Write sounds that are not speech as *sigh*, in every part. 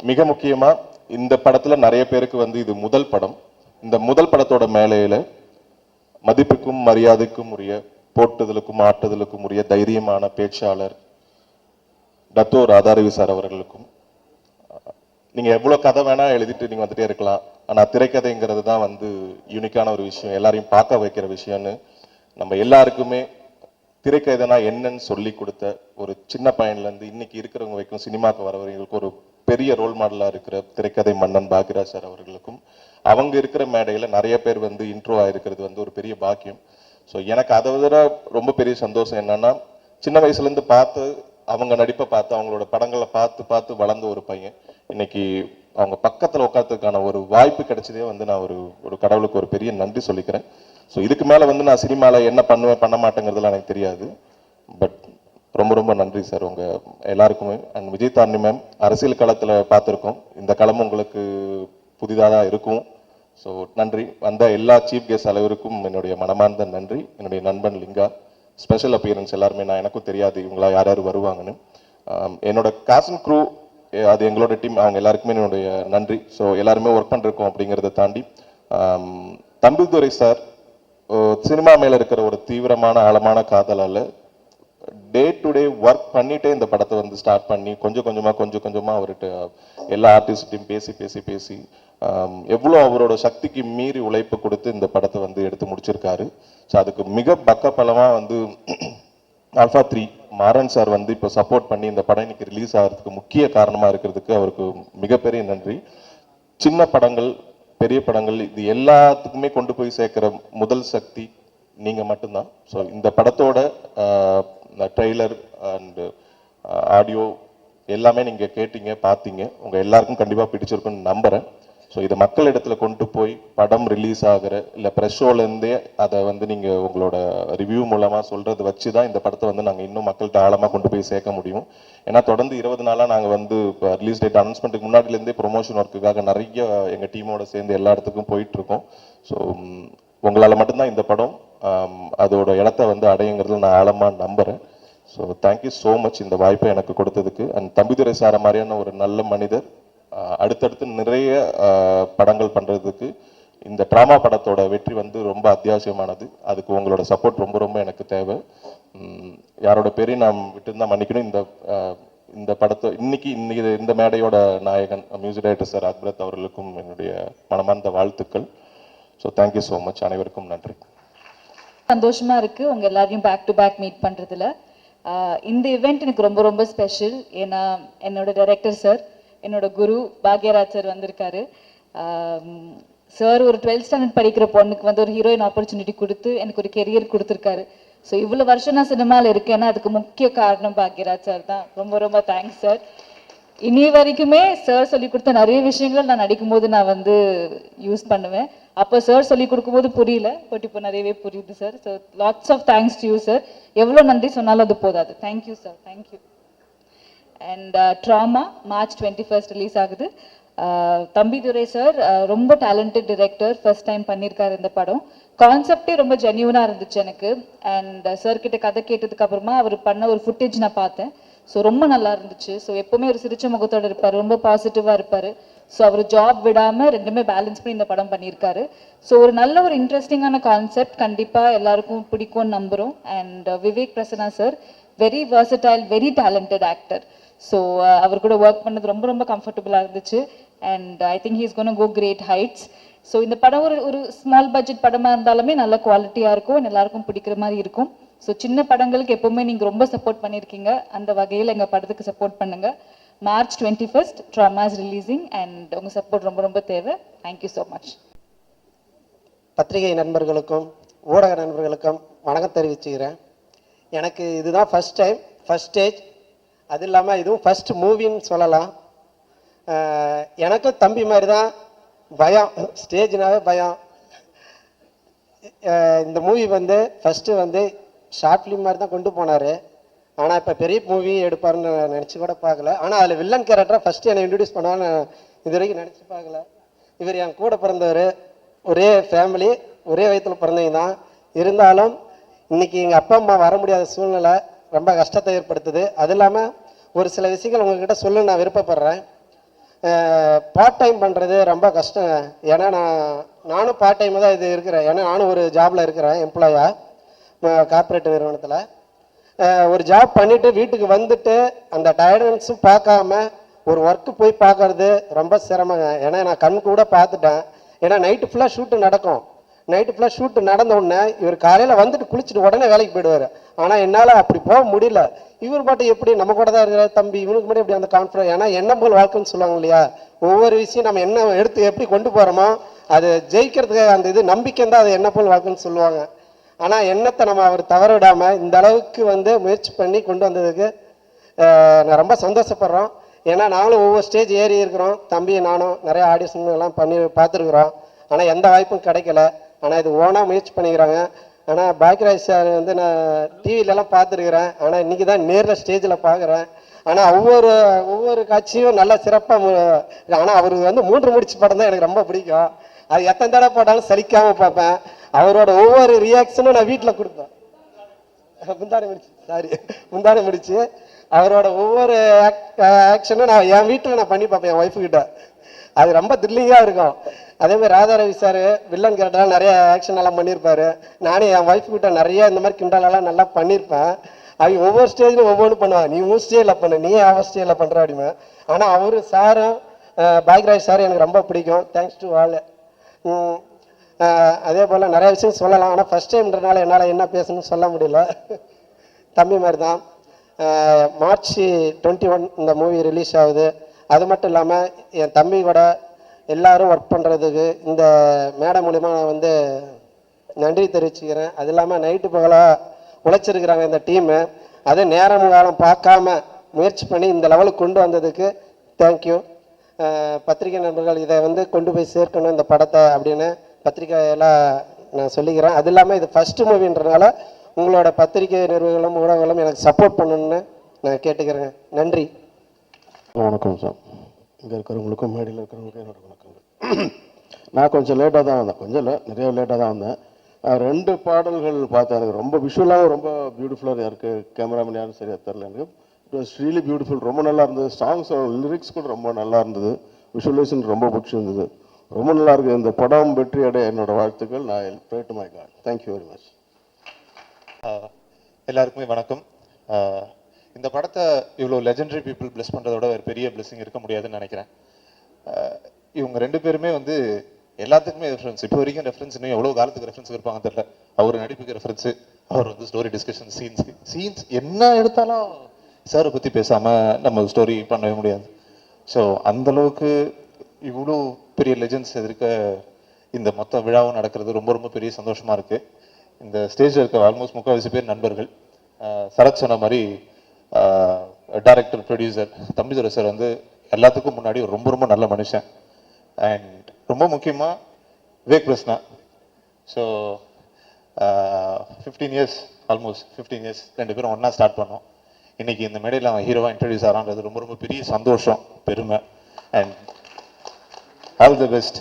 மிக முக்கியமா இந்த படத்துல நிறைய பேருக்கு வந்து இது முதல் படம். இந்த முதல் படத்தோட மேலையில மதிப்புக்கும் மரியாதைக்கும் உரிய போட்டுதலுக்கும் ஆட்டுதலுக்கும் உரிய தைரியமான பேச்சாளர் டத்தோ ராதாரவி சார் அவர்களுக்கும் நீங்க எவ்வளவு கதை வேணா எழுதிட்டு நீங்க வந்துட்டே இருக்கலாம். ஆனா திரைக்கதைங்கிறது தான் வந்து யூனிக்கான ஒரு விஷயம். எல்லாரையும் பார்க்க வைக்கிற விஷயம்னு நம்ம எல்லாருக்குமே திரைக்கதைனா என்னன்னு சொல்லி கொடுத்த ஒரு சின்ன பையன்ல இருந்து இன்னைக்கு இருக்கிறவங்க வரைக்கும் சினிமாக்கு வரவங்களுக்கு ஒரு பெரிய ரோல் மாடலாக இருக்கிற திரைக்கதை மன்னன் பாக்யராஜ் சார் அவர்களுக்கும் அவங்க இருக்கிற மேடையில் நிறைய பேர் வந்து இன்ட்ரோ ஆகிருக்கிறது வந்து ஒரு பெரிய பாக்கியம். ஸோ எனக்கு அதை விட ரொம்ப பெரிய சந்தோஷம் என்னன்னா சின்ன வயசுலேருந்து பார்த்து அவங்க நடிப்பை பார்த்து அவங்களோட படங்களை பார்த்து பார்த்து வளர்ந்த ஒரு பையன். இன்னைக்கு அவங்க பக்கத்தில் உட்காந்துக்கான ஒரு வாய்ப்பு கிடைச்சதே வந்து நான் ஒரு ஒரு கடவுளுக்கு ஒரு பெரிய நன்றி சொல்லிக்கிறேன். ஸோ இதுக்கு மேலே வந்து நான் சினிமாவில் என்ன பண்ணுவேன் பண்ண மாட்டேங்கிறதுலாம் எனக்கு தெரியாது. பட் ரொம்ப ரொம்ப நன்றி சார். உங்கள் எல்லாருக்குமே. அண்ட் விஜய் தாரணி மேம் அரசியல் களத்தில் பார்த்துருக்கோம். இந்த களம் உங்களுக்கு புதிதாக தான் இருக்கும். ஸோ நன்றி. வந்த எல்லா சீஃப் கெஸ்ட் அளவிற்கும் என்னுடைய மனமார்ந்த நன்றி. என்னுடைய நண்பன் லிங்கா ஸ்பெஷல் அப்பியரன்ஸ் எல்லாருமே நான் எனக்கும் தெரியாது. இவங்களா யார் யார் வருவாங்கன்னு. என்னோட காசன் க்ரூ அது எங்களோட டீம் அவங்க எல்லாருக்குமே என்னுடைய நன்றி. ஸோ எல்லாருமே ஒர்க் பண்ணிருக்கோம் அப்படிங்கிறத தாண்டி தம்பிதுரை சார் சினிமா மேலே இருக்கிற ஒரு தீவிரமான ஆழமான காதலால் டே டு டே ஒர்க் பண்ணிட்டே இந்த படத்தை வந்து ஸ்டார்ட் பண்ணி கொஞ்சம் கொஞ்சமாக கொஞ்சம் கொஞ்சமாக அவர்கிட்ட எல்லா ஆர்டிஸ்ட்டையும் பேசி பேசி பேசி எவ்வளோ அவரோட சக்திக்கு மீறி உழைப்பு கொடுத்து இந்த படத்தை வந்து எடுத்து முடிச்சிருக்காரு. ஸோ அதுக்கு மிக பக்கபலமா வந்து *clears throat* ஆல்ஃபா த்ரீ மாறன் சார் வந்து இப்போ சப்போர்ட் பண்ணி இந்த படம் இன்னைக்கு ரிலீஸ் ஆகிறதுக்கு முக்கிய காரணமாக இருக்கிறதுக்கு அவருக்கு மிகப்பெரிய நன்றி. சின்ன படங்கள் பெரிய படங்கள் இது எல்லாத்துக்குமே கொண்டு போய் சேர்க்குற முதல் சக்தி நீங்கள் மட்டும்தான். ஸோ இந்த படத்தோட ட்ரெய்லர் அண்டு ஆடியோ எல்லாமே நீங்கள் கேட்டீங்க பார்த்தீங்க உங்கள் எல்லாருக்கும் கண்டிப்பாக பிடிச்சிருக்குன்னு நம்புகிறேன் ஸோ இதை மக்கள் இடத்துல கொண்டு போய் படம் ரிலீஸ் ஆகிற இல்லை ப்ரெஷ் ஷோலேருந்தே அதை வந்து நீங்கள் உங்களோட ரிவ்யூ மூலமாக சொல்கிறது வச்சு தான் இந்த படத்தை வந்து நாங்கள் இன்னும் மக்கள்கிட்ட ஆழமாக கொண்டு போய் சேர்க்க முடியும். ஏன்னா தொடர்ந்து இருபது நாளாக நாங்கள் வந்து இப்போ ரிலீஸ் டேட் அனௌன்ஸ்மெண்ட்டுக்கு முன்னாடிலேருந்தே ப்ரொமோஷன் ஒர்க்குக்காக நிறைய எங்கள் டீமோட சேர்ந்து எல்லா இடத்துக்கும் போயிட்டுருக்கோம். ஸோ உங்களால் மட்டும்தான் இந்த படம் அதோட இடத்த வந்து அடையுங்கிறதுல நான் ஆழமாக நம்புகிறேன் ஸோ தேங்க்யூ ஸோ மச் இந்த வாய்ப்பை எனக்கு கொடுத்ததுக்கு. அண்ட் தம்பிதுரை சார மாதிரியான ஒரு நல்ல மனிதர் அடுத்தடுத்து நிறைய படங்கள் பண்ணுறதுக்கு இந்த ட்ராமா படத்தோட வெற்றி வந்து ரொம்ப அத்தியாவசியமானது. அதுக்கு உங்களோட சப்போர்ட் ரொம்ப ரொம்ப எனக்கு தேவை. யாரோட பேரையும் நான் விட்டுருந்தா மன்னிக்கணும். இந்த இந்த படத்தை இன்னைக்கு இன்னைக்கு இந்த மேடையோட நாயகன் மியூசிக் டைரக்டர் சார் அக்பரத் அவர்களுக்கும் என்னுடைய மனமார்ந்த வாழ்த்துக்கள். ஸோ தேங்க்யூ ஸோ மச் அனைவருக்கும் நன்றி. சந்தோஷமா இருக்கு. உங்க எல்லாரையும் பேக் டு பேக் மீட் பண்றதுல. இந்த இவெண்ட் எனக்கு ரொம்ப ரொம்ப ஸ்பெஷல் ஏன்னா என்னோட டைரக்டர் சார் என்னோட குரு பாக்யராஜ் சார் வந்திருக்காரு. சார் ஒரு டுவெல்த் ஸ்டாண்டர்ட் படிக்கிற பொண்ணுக்கு வந்து ஒரு ஹீரோயின் ஆப்பர்ச்சுனிட்டி கொடுத்து எனக்கு ஒரு கெரியர் கொடுத்துருக்காரு. ஸோ இவ்வளோ வருஷம் நான் சினிமாவில் இருக்கேன்னா அதுக்கு முக்கிய காரணம் பாக்யராஜ் சார் தான். ரொம்ப ரொம்ப தேங்க்ஸ் சார் இனி வரைக்குமே சார் சொல்லி கொடுத்த நிறைய விஷயங்கள் நான் நடிக்கும்போது நான் வந்து யூஸ் பண்ணுவேன். அப்போ சார் சொல்லி கொடுக்கும்போது புரியல. பட் இப்போ நிறையவே புரியுது sir so lots of thanks to you sir எவ்வளோ நன்றி சொன்னாலும் அது போதாது. Thank you sir thank you and drama March twenty first release ஆகுது. Uh, தம்பிதுரை சார் uh, ரொம்ப டேலண்டட் டிரெக்டர் ஃபர்ஸ்ட் டைம் பண்ணியிருக்காரு இந்த படம். கான்செப்டே ரொம்ப ஜென்யூனாக இருந்துச்சு எனக்கு. அண்ட் சார் uh, கிட்ட கதை கேட்டதுக்கு அப்புறமா அவர் பண்ண ஒரு ஃபுட்டேஜ் நான் பார்த்தேன். ஸோ ரொம்ப நல்லா இருந்துச்சு. ஸோ எப்பவுமே ஒரு சிரிச்ச முகத்தோடு இருப்பார். ரொம்ப பாசிட்டிவாக இருப்பார். ஸோ அவர் ஜாப் விடாமல் ரெண்டுமே பேலன்ஸ் பண்ணி இந்த படம் பண்ணியிருக்காரு. ஸோ ஒரு நல்ல ஒரு இன்ட்ரெஸ்டிங்கான கான்செப்ட் கண்டிப்பாக எல்லாருக்கும் பிடிக்கும்னு நம்புகிறோம் and uh, Vivek Prasanna sir very versatile very talented actor so அவர் கூட ஒர்க் பண்ணது ரொம்ப ரொம்ப கம்ஃபர்டபுளாக இருந்துச்சு. And I think he's gonna go great heights so இந்த படம் ஒரு ஒரு ஸ்மால் பட்ஜெட் படமாக இருந்தாலுமே நல்ல குவாலிட்டியாக இருக்கும். எல்லாருக்கும் பிடிக்கிற மாதிரி இருக்கும். ஸோ சின்ன படங்களுக்கு எப்பவுமே நீங்கள் ரொம்ப சப்போர்ட் பண்ணியிருக்கீங்க அந்த வகையில் எங்கள் படத்துக்கு சப்போர்ட் பண்ணுங்கள் March twenty first dramas releasing and உங்கள் சப்போர்ட் ரொம்ப ரொம்ப தேவை. தேங்க்யூ ஸோ மச் பத்திரிகை நண்பர்களுக்கும் ஊடக நண்பர்களுக்கும் வணக்கம் தெரிவிச்சுக்கிறேன். எனக்கு இதுதான் ஃபஸ்ட் டைம் ஃபஸ்ட் ஸ்டேஜ் அது இல்லாமல் இதுவும் ஃபஸ்ட் மூவின்னு சொல்லலாம். எனக்கும் தம்பி மாதிரி தான் பயம் ஸ்டேஜ்னாவே பயம். இந்த மூவி வந்து ஃபஸ்ட்டு வந்து ஷார்ட் ஃபிலிம் மாதிரி தான் கொண்டு போனார். ஆனால் இப்போ பெரிய மூவி எடுப்பாருன்னு நினச்சி கூட பார்க்கல. ஆனால் அதில் வில்லன் கேரக்டராக ஃபஸ்ட்டு என்னை இன்ட்ரடியூஸ் பண்ணான்னு இது வரைக்கும் நினச்சி பார்க்கல. இவர் என் கூட பிறந்தவர். ஒரே ஃபேமிலி ஒரே வயத்தில் பிறந்தவங்க தான். இருந்தாலும் இன்னைக்கு எங்கள் அப்பா அம்மா வர முடியாத சூழ்நிலை ரொம்ப கஷ்டத்தை ஏற்படுத்துது. அது இல்லாமல் ஒரு சில விஷயங்கள் உங்ககிட்ட சொல்ல நான் விருப்பப்படுறேன். பார்ட் டைம் பண்ணுறது ரொம்ப கஷ்டம். ஏன்னா நான் நானும் பார்ட் டைம் தான் இது இருக்கிறேன். ஏன்னா நானும் ஒரு ஜாபில் இருக்கிறேன் எம்ப்ளாயாக கார்ப்பரேட் நிறுவனத்தில் ஒரு ஜாப் பண்ணிவிட்டு வீட்டுக்கு வந்துட்டு அந்த டயர்டன்ஸும் பார்க்காம ஒரு ஒர்க்கு போய் பார்க்கறது ரொம்ப சிரமங்க. ஏன்னா நான் கண் கூட பார்த்துட்டேன். ஏன்னா நைட்டு ஃபுல்லாக ஷூட்டு நடக்கும். நைட்டு ஃபுல்லாக ஷூட்டு நடந்த உடனே இவர் காலையில் வந்துட்டு குளிச்சுட்டு உடனே வேலைக்கு போயிடுவார். ஆனால் என்னால் அப்படி போக முடியல. இவர் பாட்டு எப்படி நம்ம கூட தான் இருக்கிற தம்பி இவனுக்கு மட்டும் எப்படி அந்த கான்ஃபிடன்ஸ் ஏன்னா என்ன போல் வாழ்க்கைன்னு சொல்லுவாங்க இல்லையா? ஒவ்வொரு விஷயம் நம்ம என்ன எடுத்து எப்படி கொண்டு போகிறோமோ அது ஜெயிக்கிறதுக்கு அந்த இது நம்பிக்கை தான் அது என்ன போல் வாழ்க்கைன்னு சொல்லுவாங்க. ஆனால் எண்ணத்தை நம்ம அவர் தவற விடாமல் இந்த அளவுக்கு வந்து முயற்சி பண்ணி கொண்டு வந்ததுக்கு நான் ரொம்ப சந்தோஷப்படுறோம். ஏன்னா நாங்களும் ஒவ்வொரு ஸ்டேஜ் ஏறி இருக்கிறோம். தம்பி நானும் நிறைய ஆடிஷன் எல்லாம் பண்ணி பார்த்துருக்குறோம். ஆனால் எந்த வாய்ப்பும் கிடைக்கல. ஆனால் இது ஓனாக முயற்சி பண்ணிக்கிறாங்க. ஆனால் பாக்யராஜ் சார் வந்து நான் டிவிலலாம் பார்த்துருக்குறேன். ஆனால் இன்றைக்கி தான் நேரில் ஸ்டேஜில் பார்க்குறேன். ஆனால் ஒவ்வொரு ஒவ்வொரு காட்சியும் நல்லா சிறப்பாக ஆனால் அவருக்கு வந்து மூன்று முடிச்சு படம் தான் எனக்கு ரொம்ப பிடிக்கும். அது எத்தனை தடவை போட்டாலும் சலிக்காமல் பார்ப்பேன். அவரோட ஒவ்வொரு ரியாக்ஷனும் நான் வீட்டில் கொடுப்பேன் முந்தானை முடிச்சு சாரி முந்தானை முடிச்சு அவரோட ஒவ்வொரு ஆக்ஷனும் நான் என் வீட்டில் நான் பண்ணி பார்ப்பேன் என் ஒய்ஃபு கிட்ட. அது ரொம்ப த்ரில்லிங்காக இருக்கும். அதே மாதிரி ராதா ரவி சார் வில்லன் கேரக்டர்லாம் நிறைய ஆக்ஷன் எல்லாம் பண்ணியிருப்பாரு. நானே என் ஒய்ஃப் கிட்ட நிறைய இந்த மாதிரி கிண்டலெல்லாம் நல்லா பண்ணியிருப்பேன். அவங்க ஒவ்வொரு ஸ்டேஜ்லையும் ஒவ்வொன்று பண்ணுவாங்க. நீ உன் ஸ்டேஜில் பண்ணு நீ அவன் ஸ்டேஜில் பண்ணுற அப்படிமே ஆனால் அவரு சாரும் பாக்ராஜ் சார் எனக்கு ரொம்ப பிடிக்கும். தேங்க்ஸ் டு ஆல் அதே போல் நிறைய விஷயம் சொல்லலாம். ஆனால் ஃபஸ்ட் டைம்ன்றனால என்னால் என்ன பேசணும்னு சொல்ல முடியல. தம்பி மாதிரி தான் மார்ச் டுவெண்ட்டி ஒன் இந்த மூவி ரிலீஸ் ஆகுது. அது மட்டும் இல்லாமல் என் தம்பி கூட எல்லோரும் ஒர்க் பண்ணுறதுக்கு இந்த மேடை மூலிமா நான் வந்து நன்றி தெரிவிச்சுக்கிறேன். அது இல்லாமல் நைட்டு பகலாக உழைச்சிருக்கிறாங்க இந்த டீமு அது நேரம் காலம் பார்க்காம முயற்சி பண்ணி இந்த லெவலுக்கு கொண்டு வந்ததுக்கு தேங்க்யூ பத்திரிகை நண்பர்கள் இதை வந்து கொண்டு போய் சேர்க்கணும் இந்த படத்தை அப்படின்னு பத்திரிகையெல்லாம் நான் சொல்லிக்கிறேன். அது இல்லாமல் இது ஃபஸ்ட்டு மூவின்றனால உங்களோட பத்திரிகை நிறுவனங்களும் ஊடகங்களும் எனக்கு சப்போர்ட் பண்ணணும்னு நான் கேட்டுக்கிறேங்க. நன்றி. வணக்கம் சார். இங்கே இருக்கிறவங்களுக்கும் மேடையில் இருக்கிறவங்களுக்கும் என்னோட வணக்கங்கள். நான் கொஞ்சம் லேட்டாக தான் வந்தேன். கொஞ்சம் இல்லை நிறைய லேட்டாக தான் வந்தேன். ரெண்டு பாடல்கள் பார்த்தேன். எனக்கு ரொம்ப விஷுவலாகவும் ரொம்ப பியூட்டிஃபுல்லாக இருக்குது கேமராமேன் யாரும் சரியாக தெரில எனக்கு. இட் வாஸ் ரியலி பியூட்டிஃபுல் ரொம்ப நல்லா இருந்தது. சாங்ஸ் லிரிக்ஸ் கூட ரொம்ப நல்லா இருந்தது. விஷுவலைசேஷன் ரொம்ப பிடிச்சிருந்தது. ரொம்ப நல்லா இருக்குது இந்த படம் வெற்றி அடைய என்னோட வாழ்த்துக்கள். நான் pray to my God. Thank you very much எல்லாருக்குமே வணக்கம். இந்த படத்தை இவ்வளோ லெஜெண்டரி பீப்புள் பிளஸ் பண்ணுறதோட ஒரு பெரிய பிளெஸிங் இருக்க முடியாதுன்னு நினைக்கிறேன். இவங்க ரெண்டு பேருமே வந்து எல்லாத்துக்குமே ரெஃபரன்ஸ் இப்போ வரைக்கும் ரெஃபரன்ஸ் இன்னும் எவ்வளோ காலத்துக்கு ரெஃபரன்ஸ் இருப்பாங்க தெரியல. அவர் நடிப்புக்கு ரெஃபரன்ஸு அவர் வந்து ஸ்டோரி டிஸ்கஷன் சீன்ஸ் சீன்ஸ் என்ன எடுத்தாலும் சாரை பற்றி பேசாமல் நம்ம ஸ்டோரி பண்ணவே முடியாது. ஸோ அந்த அளவுக்கு இவ்வளோ பெரிய லெஜெண்ட்ஸ் இருக்க இந்த மொத்த விழாவும் நடக்கிறது. ரொம்ப ரொம்ப பெரிய சந்தோஷமாக இருக்குது இந்த ஸ்டேஜில் இருக்க ஆல்மோஸ்ட் முக்கால்வாசி பேர் நண்பர்கள். சரத் சொன்ன மாதிரி டைரக்டர் ப்ரொடியூசர் தம்பிதுரை சார் வந்து எல்லாத்துக்கும் முன்னாடி ரொம்ப ரொம்ப நல்ல மனுஷன். அண்ட் ரொம்ப முக்கியமாக Vivek Krishna so fifteen years almost fifteen years ரெண்டு பேரும் ஒன்றா ஸ்டார்ட் பண்ணோம். இன்றைக்கி இந்த மேடையில் அவன் ஹீரோவாக இன்ட்ரடியூஸ் ஆகிறான்றது ரொம்ப ரொம்ப பெரிய சந்தோஷம் பெருமை. அண்ட் ஆல் தி பெஸ்ட்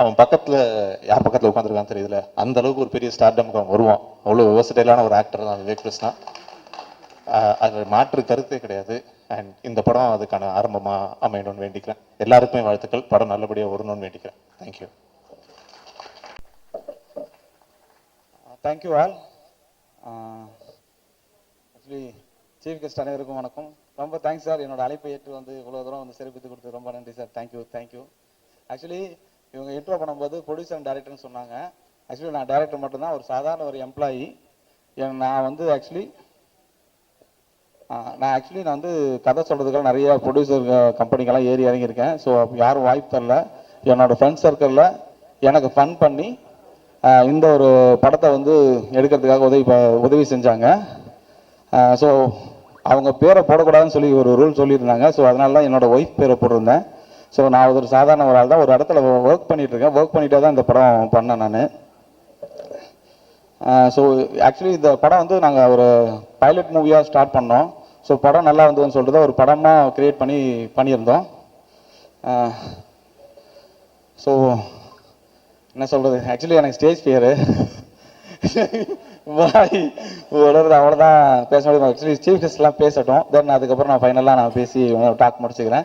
அவன் பக்கத்தில் யார் பக்கத்தில் உட்காந்துருக்கான்னு தெரியல. அந்த அளவுக்கு ஒரு பெரிய ஸ்டார்டமுக்கு அவன் வருவான். அவ்வளோ விவசாயிலான ஒரு ஆக்டர் தான் விவேக் கிருஷ்ணா. அது மாற்று கருத்தே கிடையாது. அண்ட் இந்த படம் அதுக்கான ஆரம்பமாக அமையணும்னு வேண்டிக்கிறேன். எல்லாருக்குமே வாழ்த்துக்கள். படம் நல்லபடியாக வரணும்னு வேண்டிக்கிறேன். Thank you thank you all actually chief guest அனைவருக்கும் வணக்கம். ரொம்ப தேங்க்ஸ் சார் என்னோட அழைப்பை ஏற்று வந்து இவ்வளோ தூரம் வந்து சிறப்பித்து கொடுத்து ரொம்ப நன்றி sir thank you thank you actually இவங்க இன்ட்ரோ பண்ணும்போது ப்ரொடியூசர் அண்ட் டேரக்டர்னு சொன்னாங்க. ஆக்சுவலி நான் டேரக்டர் மட்டும்தான் ஒரு சாதாரண ஒரு எம்ப்ளாயி நான் வந்து ஆக்சுவலி நான் ஆக்சுவலி நான் வந்து கதை சொல்கிறதுக்காக நிறைய ப்ரொடியூசர் கம்பெனிக்கெல்லாம் ஏறி இறங்கியிருக்கேன். ஸோ யாரும் வாய்ப்பு தரல. என்னோடய ஃப்ரெண்ட்ஸ் சர்க்கிளில் எனக்கு ஃபன் பண்ணி இந்த ஒரு படத்தை வந்து எடுக்கிறதுக்காக உதவி ப- உதவி செஞ்சாங்க. ஸோ அவங்க பேரை போடக்கூடாதுன்னு சொல்லி ஒரு ரூல் சொல்லியிருந்தாங்க. ஸோ அதனால தான் என்னோட ஒய்ஃப் பேரை போட்டிருந்தேன். ஸோ நான் ஒரு சாதாரண ஒரு ஆள் தான் ஒரு இடத்துல ஒர்க் பண்ணிகிட்டு இருக்கேன் ஒர்க் பண்ணிகிட்டே தான் இந்த படம் பண்ணேன் நான். ஸோ ஆக்சுவலி இந்த படம் வந்து நாங்கள் ஒரு பைலட் மூவியாக ஸ்டார்ட் பண்ணோம். ஸோ படம் நல்லா இருந்ததுன்னு சொல்லிட்டு தான் ஒரு படமாக க்ரியேட் பண்ணி பண்ணியிருந்தோம். ஸோ என்ன சொல்கிறது ஆக்சுவலி எனக்கு ஸ்டேஜ் ஃபியரு பாய் *laughs* வளருது அவ்வளோதான் பேச முடியும் ஆக்சுவலி சீஃப் கெஸ்ட்லாம் பேசட்டும். தென் அதுக்கப்புறம் நான் ஃபைனலாக நான் பேசி டாக் முடிச்சுக்கிறேன்.